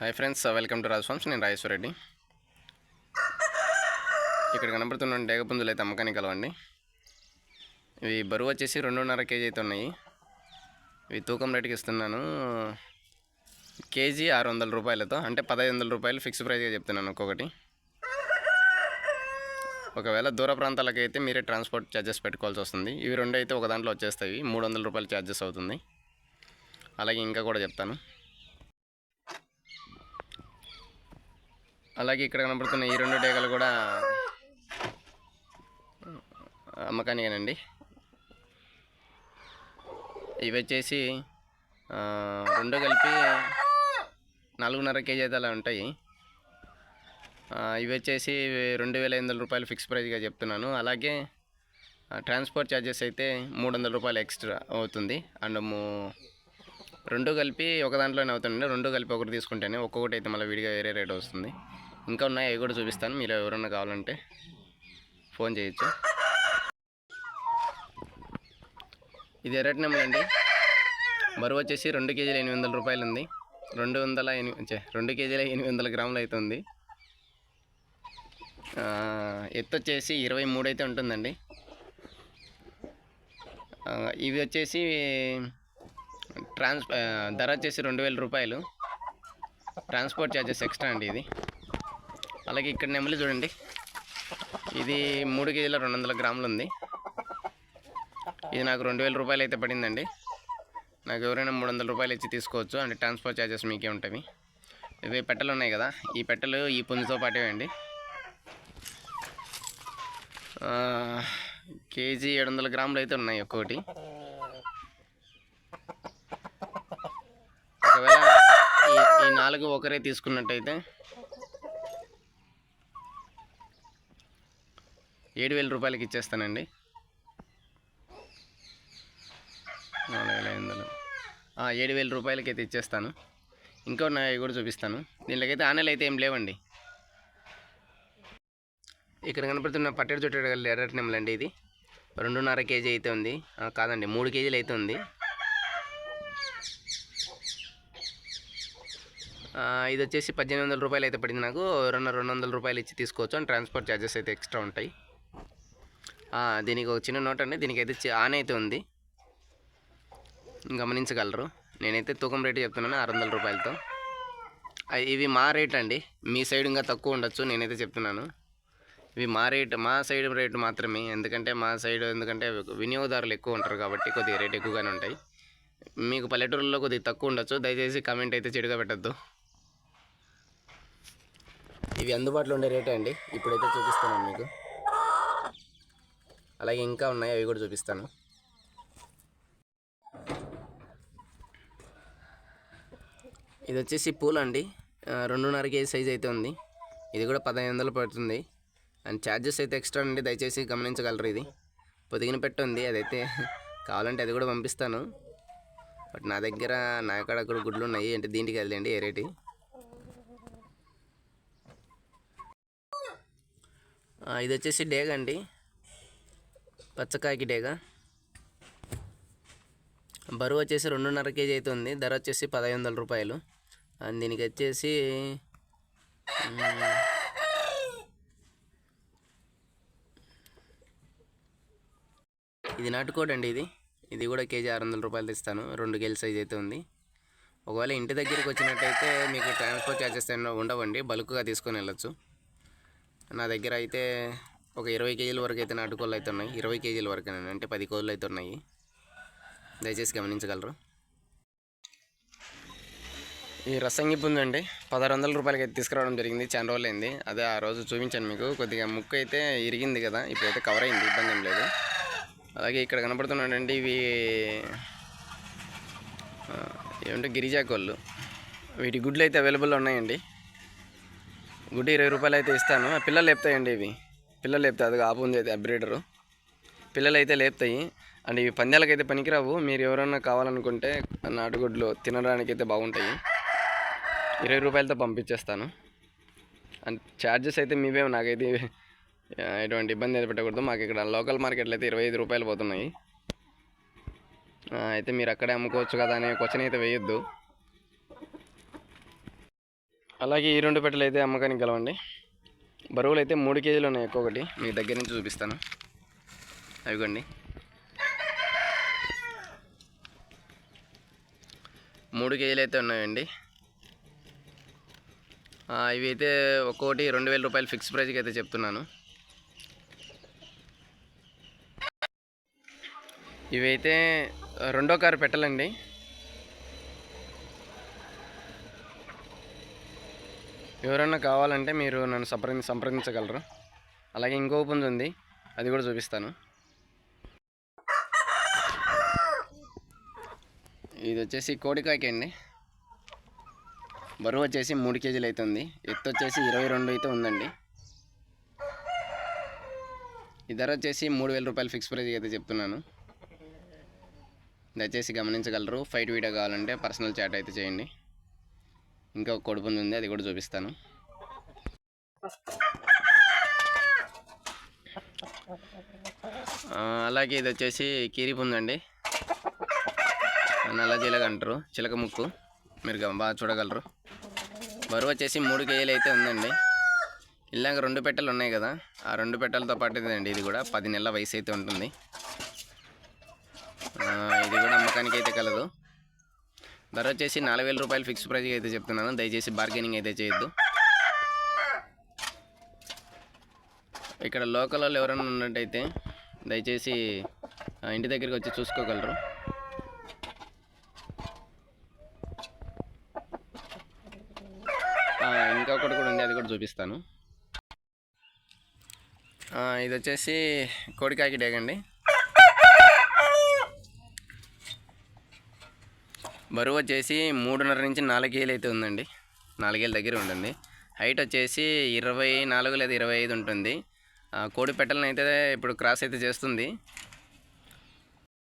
Hi friends welcome to Raj farms నేను రాజేశ్వర రెడ్డి. ఇక్కడ కనబడుతున్న డేగపుంజులు అయితే అమ్మకానికి కలవండి ఇవి బరువు వచ్చేసి రెండున్నర కేజీ అయితే ఉన్నాయి. ఇవి తూకం రేటుకి ఇస్తున్నాను. కేజీ ఆరు వందల రూపాయలతో అంటే పదహైదు వందల రూపాయలు ఫిక్స్ ప్రైస్గా చెప్తున్నాను ఒక్కొక్కటి. ఒకవేళ దూర ప్రాంతాలకైతే మీరే ట్రాన్స్పోర్ట్ ఛార్జెస్ పెట్టుకోవాల్సి వస్తుంది. ఇవి రెండు అయితే ఒక దాంట్లో వచ్చేస్తాయి. మూడు వందల రూపాయలు ఛార్జెస్ అవుతుంది. అలాగే ఇంకా కూడా చెప్తాను. అలాగే ఇక్కడ కనబడుతున్న ఈ రెండు డేగలు కూడా అమ్మకానికేనండి. ఇవి వచ్చేసి రెండు కలిపి నాలుగున్నర కేజీ అయితే అలా ఉంటాయి. ఇవి వచ్చేసి రెండు వేల ఐదు వందల రూపాయలు ఫిక్స్ ప్రైస్గా చెప్తున్నాను. అలాగే ట్రాన్స్పోర్ట్ ఛార్జెస్ అయితే మూడు వందల రూపాయలు ఎక్స్ట్రా అవుతుంది. అండ్ రెండు కలిపి ఒక దాంట్లోనే అవుతుందండి రెండు కలిపి ఒకటి తీసుకుంటేనే ఒక్కొక్కటి అయితే మళ్ళీ విడిగా వేరే రేట్ వస్తుంది. ఇంకా ఉన్నాయి అవి కూడా చూపిస్తాను. మీరు ఎవరన్నా కావాలంటే ఫోన్ చేయొచ్చు. ఇది ఎర్రటి నెమలి అండి. బరువు వచ్చేసి రెండు కేజీల ఎనిమిది వందల రూపాయలు ఉంది. రెండు వందల ఎనిమిది రెండు కేజీల ఎనిమిది వందల గ్రాములు అవుతుంది ఉంది. ఎత్తు వచ్చేసి ఇరవై మూడు అయితే ఉంటుందండి. ఇవి వచ్చేసి ట్రాన్స్ ధర వచ్చేసి రెండు వేల రూపాయలు. ట్రాన్స్పోర్ట్ ఛార్జెస్ ఎక్స్ట్రా అండి ఇది. అలాగే ఇక్కడ నెమలి చూడండి. ఇది మూడు కేజీల రెండు వందల గ్రాములు ఉంది. ఇది నాకు రెండు వేల రూపాయలు అయితే పడిందండి. నాకు ఎవరైనా మూడు వందల రూపాయలు ఇచ్చి తీసుకోవచ్చు. అంటే ట్రాన్స్పోర్ట్ ఛార్జెస్ మీకే ఉంటాయి ఇవి పెట్టెలు ఉన్నాయి కదా. ఈ పెట్టెలు ఈ పుంజుతో పాటే అండి. కేజీ ఏడు వందల గ్రాములు అయితే ఉన్నాయి ఒక్కోటి ఒకవేళ ఈ ఈ నాలుగు ఒకరే తీసుకున్నట్టయితే ఏడు వేల రూపాయలకి ఇచ్చేస్తానండి. నాలుగు వేల ఐదు వందలు. ఏడు వేల రూపాయలకి అయితే ఇచ్చేస్తాను. ఇంకో నా కూడా చూపిస్తాను. దీనిలోకైతే ఆనలు అయితే ఏం లేవండి. ఇక్కడ కనపడుతున్న పట్టెడు చుట్టూ ఎర్రటి ఇది. రెండున్నర కేజీ అయితే ఉంది. కాదండి మూడు కేజీలు అయితే ఉంది. ఇది వచ్చేసి పద్దెనిమిది వందల రూపాయలు అయితే పడింది నాకు. రెండు రెండు వందల రూపాయలు ఇచ్చి తీసుకోవచ్చు. అండ్ ట్రాన్స్పోర్ట్ ఛార్జెస్ అయితే ఎక్స్ట్రా ఉంటాయి. దీనికి ఒక చిన్న నోట్ అండి. దీనికైతే అయితే ఆన్ అయితే ఉంది. గమనించగలరు. నేనైతే తూకం రేటు చెప్తున్నాను ఆరు వందల రూపాయలతో. ఇవి మా రేట్ అండి. మీ సైడ్ ఇంకా తక్కువ ఉండొచ్చు నేనైతే చెప్తున్నాను. ఇవి మా రేట్ మా సైడ్ రేటు మాత్రమే. ఎందుకంటే మా సైడ్ ఎందుకంటే వినియోగదారులు ఎక్కువ ఉంటారు కాబట్టి కొద్దిగా రేట్ ఎక్కువగానే ఉంటాయి. మీకు పల్లెటూరులో కొద్దిగా తక్కువ ఉండొచ్చు. దయచేసి కమెంట్ అయితే చెడుగా పెట్టద్దు. ఇవి అందుబాటులో ఉండే రేటే అండి. ఇప్పుడైతే చూపిస్తాను మీకు. అలాగే ఇంకా ఉన్నాయి అవి కూడా చూపిస్తాను. ఇది వచ్చేసి పూలు అండి. రెండున్నర కేజీ సైజ్ అయితే ఉంది. ఇది కూడా పదహైదు వందలు పడుతుంది. అండ్ ఛార్జెస్ అయితే ఎక్స్ట్రా అండి దయచేసి గమనించగలరు ఇది. పొదిగిన పెట్టు ఉంది అదైతే కావాలంటే అది కూడా పంపిస్తాను. బట్ నా దగ్గర నా కాడ కూడా గుడ్లు ఉన్నాయి అంటే దీనికి వెళ్ళండి ఏ రేటు? ఇది వచ్చేసి డేగ అండి. పచ్చకాయకి డేగ. బరువు వచ్చేసి రెండున్నర కేజీ అయితే ఉంది ధర వచ్చేసి పదహైదు వందల రూపాయలు. అండ్ దీనికి వచ్చేసి ఇది నాటుకోడండి ఇది. ఇది కూడా కేజీ ఆరు వందల రూపాయలు ఇస్తాను. రెండు కేజీ సైజ్ అయితే ఉంది. ఒకవేళ ఇంటి దగ్గరికి వచ్చినట్టయితే మీకు ట్రాన్స్పోర్ట్ ఛార్జెస్ ఏమైనా ఉండవండి. బల్క్గా తీసుకొని వెళ్ళొచ్చు. నా దగ్గర అయితే ఒక ఇరవై కేజీల వరకు అయితే నాటుకోళ్ళు అయితే ఉన్నాయి. ఇరవై కేజీల వరకు అంటే పది కోళ్ళు అయితే ఉన్నాయి. దయచేసి గమనించగలరు. ఈ రసంగి పుంజండి పదహారు వందల రూపాయలకి అయితే తీసుకురావడం జరిగింది. చాలా రోజులైంది. అదే ఆ రోజు చూపించాను మీకు. కొద్దిగా ముక్కు అయితే ఇరిగింది కదా ఇప్పుడైతే కవర్ అయింది. ఇబ్బంది ఏం లేదు. అలాగే ఇక్కడ కనపడుతున్నాడండి ఇవి ఏమంటే గిరిజా కోళ్ళు. వీటి గుడ్లు అయితే అవైలబుల్ ఉన్నాయండి. గుడ్డు ఇరవై రూపాయలు అయితే ఇస్తాను పిల్లలు లేపుతాయండి ఇవి. పిల్లలు లేపుతాయి. అది ఆపు ఉంది అయితే బ్రీడరు పిల్లలు అయితే లేపుతాయి. అండ్ ఇవి పందాలకైతే పనికిరావు. మీరు ఎవరన్నా కావాలనుకుంటే నాటుగుడ్లు తినడానికి అయితే బాగుంటాయి. ఇరవై రూపాయలతో పంపించేస్తాను. అండ్ ఛార్జెస్ అయితే మీవే నాకైతే ఎటువంటి ఇబ్బంది అయితే పెట్టకూడదు. మాకు ఇక్కడ లోకల్ మార్కెట్లో అయితే ఇరవై ఐదు రూపాయలు పోతున్నాయి. అయితే మీరు అక్కడే అమ్ముకోవచ్చు కదా అనే క్వశ్చన్ అయితే వేయొద్దు. అలాగే ఈ రెండు పెట్టెలు అయితే అమ్మకానికి గలవండి. బరువులు అయితే మూడు కేజీలు ఉన్నాయి ఒక్కొక్కటి. మీ దగ్గర నుంచి చూపిస్తాను. అవిగోండి. మూడు కేజీలు అయితే ఉన్నాయండి. ఇవి అయితే ఒక్కొక్కటి రెండు వేల రూపాయలు ఫిక్స్ ప్రైస్కి అయితే చెప్తున్నాను. ఇవైతే రెండో కారు పెట్టాలండి. ఎవరన్నా కావాలంటే మీరు నన్ను సంప్రది సంప్రదించగలరు. అలాగే ఇంకో పుంజు ఉంది. అది కూడా చూపిస్తాను. ఇది వచ్చేసి కోడికాయకి అండి బరువు వచ్చేసి మూడు కేజీలు అయితే ఉంది ఎత్తు వచ్చేసి ఇరవై రెండు అయితే ఉందండి. ఈ ధర వచ్చేసి మూడు వేల రూపాయలు ఫిక్స్ ప్రైజ్ అయితే చెప్తున్నాను. దయచేసి గమనించగలరు. ఫైట్ వీడియో కావాలంటే పర్సనల్ చాట్ అయితే చేయండి. ఇంకా ఒక కొడుపుంది ఉంది అది కూడా చూపిస్తాను. అలాగే ఇది వచ్చేసి కీరిపుందండి నల్ల చిలక అంటారు చిలక ముక్కు. మీరు బాగా చూడగలరు. బరువు వచ్చేసి మూడు కేజీలు అయితే ఉందండి. ఇలాగ రెండు పెట్టెలు ఉన్నాయి కదా ఆ రెండు పెట్టెలతో పాటు ఇదండి ఇది కూడా పది నెలల వయసు అయితే ఉంటుంది. ఇది కూడా అమ్మకానికి అయితే కలదు. ధర వచ్చేసి నాలుగు వేల రూపాయలు ఫిక్స్ ప్రైస్ అయితే చెప్తున్నాను. దయచేసి బార్గెనింగ్ అయితే చేయొద్దు. ఇక్కడ లోకల్ వాళ్ళు ఎవరైనా ఉన్నట్టయితే దయచేసి ఇంటి దగ్గరికి వచ్చి చూసుకోగలరు. ఇంకొకటి కూడా ఉంది అది కూడా చూపిస్తాను. ఇది వచ్చేసి కోడికాకి డేగండి బరువు వచ్చేసి మూడున్నర నుంచి నాలుగేళ్ళు అయితే ఉందండి. నాలుగేళ్ళ దగ్గర ఉంటుంది హైట్ వచ్చేసి ఇరవై నాలుగు లేదా ఇరవై ఐదు ఉంటుంది. ఆ, కోడి పెట్టలను అయితే ఇప్పుడు క్రాస్ అయితే చేస్తుంది.